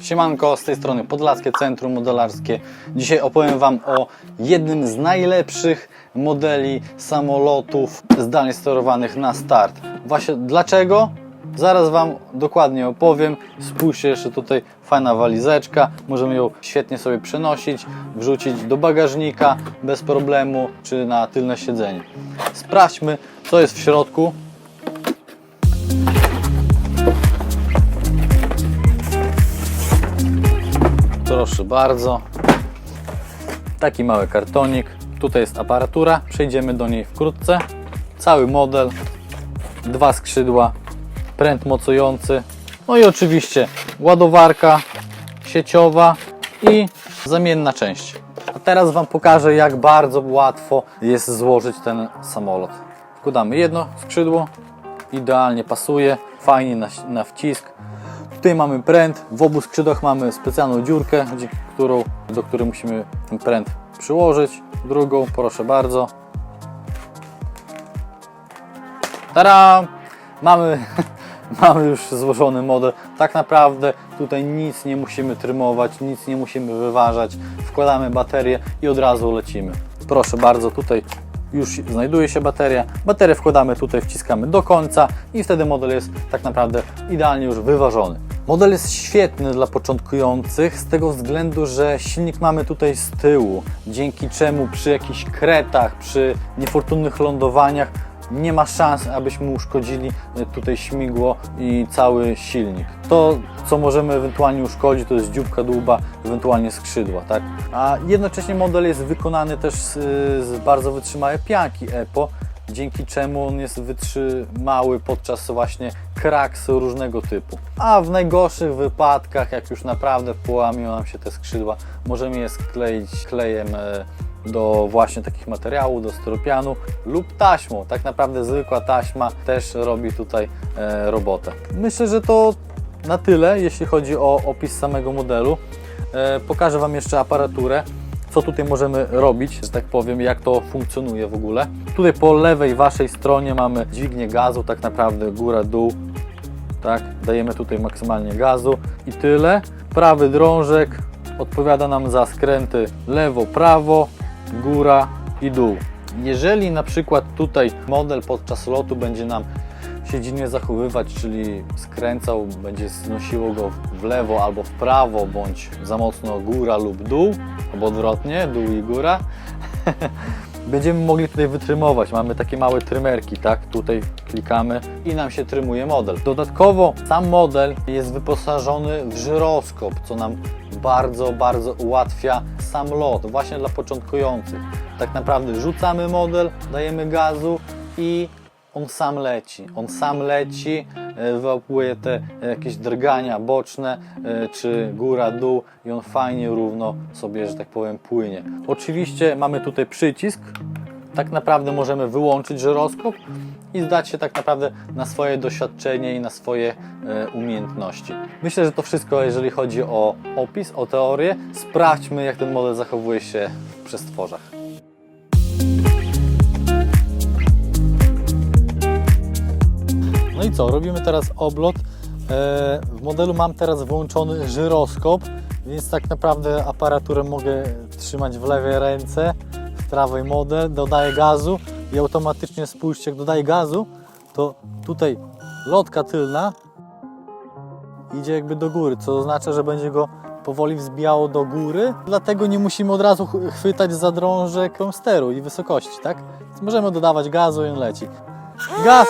Siemanko, z tej strony Podlaskie Centrum Modelarskie. Dzisiaj opowiem Wam o jednym z najlepszych modeli samolotów zdalnie sterowanych na start. Właśnie dlaczego? Zaraz Wam dokładnie opowiem. Spójrzcie jeszcze tutaj, fajna walizeczka. Możemy ją świetnie sobie przenosić, wrzucić do bagażnika bez problemu, czy na tylne siedzenie. Sprawdźmy, co jest w środku. Proszę bardzo. Taki mały kartonik. Tutaj jest aparatura. Przejdziemy do niej wkrótce. Cały model. Dwa skrzydła. Pręt mocujący. No i oczywiście ładowarka sieciowa i zamienna część. A teraz Wam pokażę, jak bardzo łatwo jest złożyć ten samolot. Wkładamy jedno skrzydło, idealnie pasuje, fajnie na, na wcisk. Tutaj mamy pręt, w obu skrzydłach mamy specjalną dziurkę, którą, do której musimy ten pręt przyłożyć. Drugą, proszę bardzo. Tada! Mamy, mamy już złożony model. Tak naprawdę tutaj nic nie musimy trymować, nic nie musimy wyważać. Wkładamy baterię i od razu lecimy. Proszę bardzo, tutaj już znajduje się bateria. Baterię wkładamy tutaj, wciskamy do końca i wtedy model jest tak naprawdę idealnie już wyważony. Model jest świetny dla początkujących z tego względu, że silnik mamy tutaj z tyłu, dzięki czemu przy jakichś kretach, przy niefortunnych lądowaniach nie ma szans, abyśmy uszkodzili e, tutaj śmigło i cały silnik. To, co możemy ewentualnie uszkodzić, to jest dzióbka dłuba, ewentualnie skrzydła, tak? A jednocześnie model jest wykonany też z, z bardzo wytrzymałej pianki EPO, dzięki czemu on jest wytrzymały podczas właśnie kraks różnego typu. A w najgorszych wypadkach, jak już naprawdę połamią nam się te skrzydła, możemy je skleić klejem e, do właśnie takich materiałów, do styropianu lub taśmą. Tak naprawdę zwykła taśma też robi tutaj e, robotę. Myślę, że to na tyle, jeśli chodzi o opis samego modelu. E, pokażę Wam jeszcze aparaturę co tutaj możemy robić, że tak powiem, jak to funkcjonuje w ogóle. Tutaj po lewej Waszej stronie mamy dźwignię gazu, tak naprawdę góra, dół, tak, dajemy tutaj maksymalnie gazu i tyle. Prawy drążek odpowiada nam za skręty lewo, prawo, góra i dół. Jeżeli na przykład tutaj model podczas lotu będzie nam się dziwnie zachowywać, czyli skręcał, będzie znosiło go w lewo albo w prawo, bądź za mocno góra lub dół, albo odwrotnie, dół i góra, będziemy mogli tutaj wytrymować. Mamy takie małe trymerki, tak? Tutaj klikamy i nam się trymuje model. Dodatkowo sam model jest wyposażony w żyroskop, co nam bardzo, bardzo ułatwia sam lot, właśnie dla początkujących. Tak naprawdę rzucamy model, dajemy gazu i on sam leci. On sam leci, e, wyłapuje te jakieś drgania boczne, e, czy góra, dół i on fajnie, równo sobie, że tak powiem, płynie. Oczywiście mamy tutaj przycisk. Tak naprawdę możemy wyłączyć żyroskop i zdać się tak naprawdę na swoje doświadczenie i na swoje e, umiejętności. Myślę, że to wszystko, jeżeli chodzi o opis, o teorię. Sprawdźmy, jak ten model zachowuje się w przestworzach. No i co, robimy teraz oblot. E, W modelu mam teraz włączony żyroskop, więc tak naprawdę aparaturę mogę trzymać w lewej ręce, w prawej model, dodaję gazu i automatycznie spójrzcie, jak dodaję gazu, to tutaj lotka tylna idzie jakby do góry, co oznacza, że będzie go powoli wzbijało do góry, dlatego nie musimy od razu ch- chwytać za drążek steru i wysokości, tak? Więc możemy dodawać gazu i on leci. Gaz!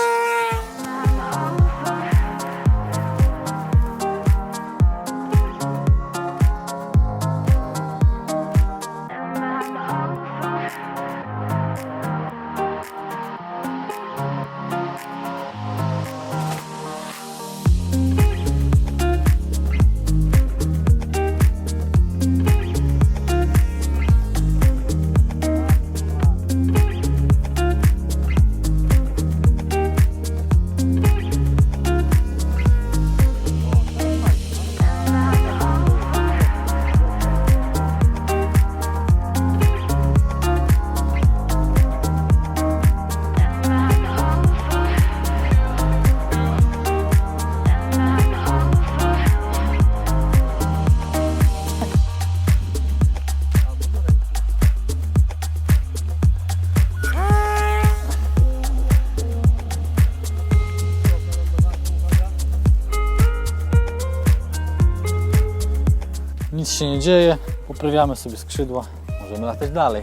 Nic się nie dzieje, poprawiamy sobie skrzydła, możemy latać dalej.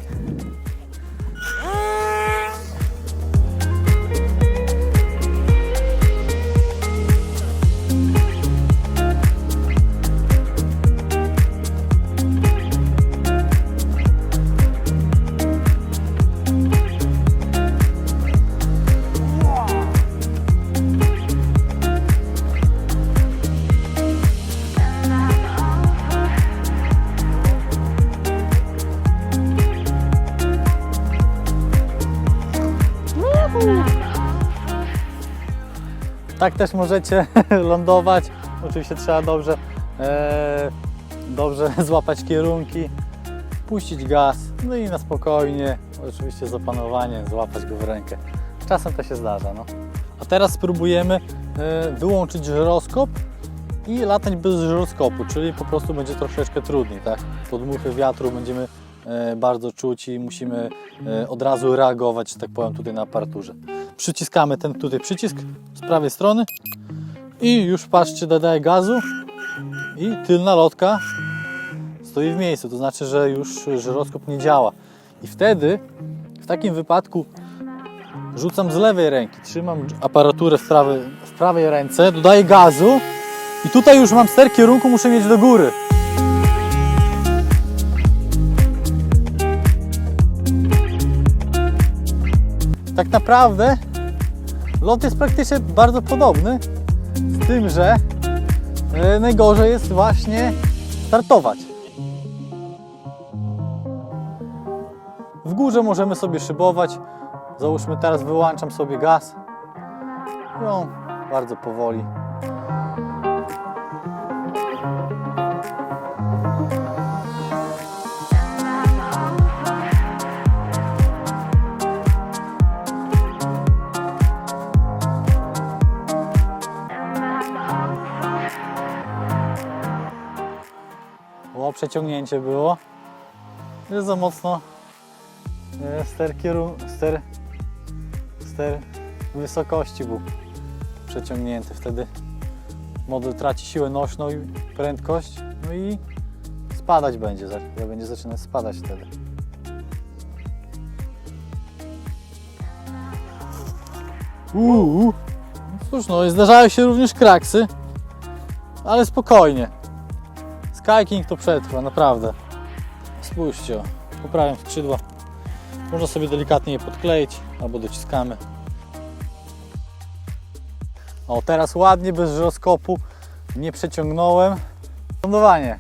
Tak też możecie lądować. Oczywiście trzeba dobrze, e, dobrze złapać kierunki, puścić gaz, no i na spokojnie, oczywiście z opanowaniem, złapać go w rękę. Czasem to się zdarza. No. A teraz spróbujemy e, wyłączyć żyroskop i latać bez żyroskopu, czyli po prostu będzie troszeczkę trudniej. Tak? Podmuchy wiatru będziemy bardzo czuć i musimy e, od razu reagować, że tak powiem, tutaj na aparaturze. Przyciskamy ten tutaj przycisk z prawej strony i już patrzcie, dodaję gazu i tylna lotka stoi w miejscu, to znaczy, że już żyroskop nie działa. I wtedy, w takim wypadku rzucam z lewej ręki, trzymam aparaturę w prawej, w prawej ręce, dodaję gazu i tutaj już mam ster kierunku, muszę mieć do góry. Tak naprawdę lot jest praktycznie bardzo podobny, z tym, że e, najgorzej jest właśnie startować. W górze możemy sobie szybować. Załóżmy teraz wyłączam sobie gaz. No, bardzo powoli. Przeciągnięcie było. Jest za mocno ster kierun... ster... ster wysokości był przeciągnięty. Wtedy model traci siłę nośną i prędkość, no i spadać będzie, będzie zaczynać spadać wtedy. Uuu. Cóż no, zdarzają się również kraksy, ale spokojnie. Sky King to przetrwa, naprawdę. Spójrzcie, poprawiam skrzydła. Można sobie delikatnie je podkleić albo dociskamy. O, teraz ładnie, bez żyroskopu, nie przeciągnąłem. Lądowanie.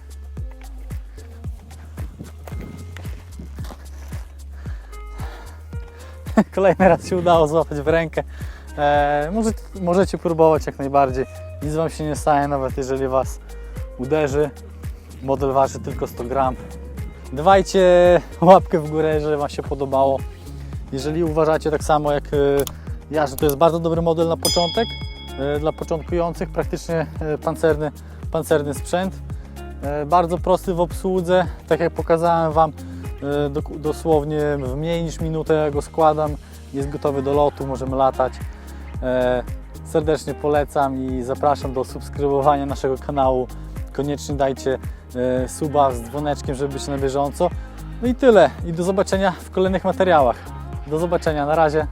Kolejny raz się udało złapać w rękę. E, może, możecie próbować jak najbardziej. Nic Wam się nie stanie, nawet jeżeli Was uderzy. Model waży tylko 100 gram. Dawajcie łapkę w górę, jeżeli Wam się podobało. Jeżeli uważacie tak samo jak y, ja, że to jest bardzo dobry model na początek, y, dla początkujących, praktycznie y, pancerny, pancerny sprzęt. Bardzo prosty w obsłudze, tak jak pokazałem Wam, dosłownie w mniej niż minutę go składam, jest gotowy do lotu, możemy latać. Serdecznie polecam i zapraszam do subskrybowania naszego kanału. Koniecznie dajcie suba z dzwoneczkiem, żeby być na bieżąco. No i tyle. I do zobaczenia w kolejnych materiałach. Do zobaczenia. Na razie.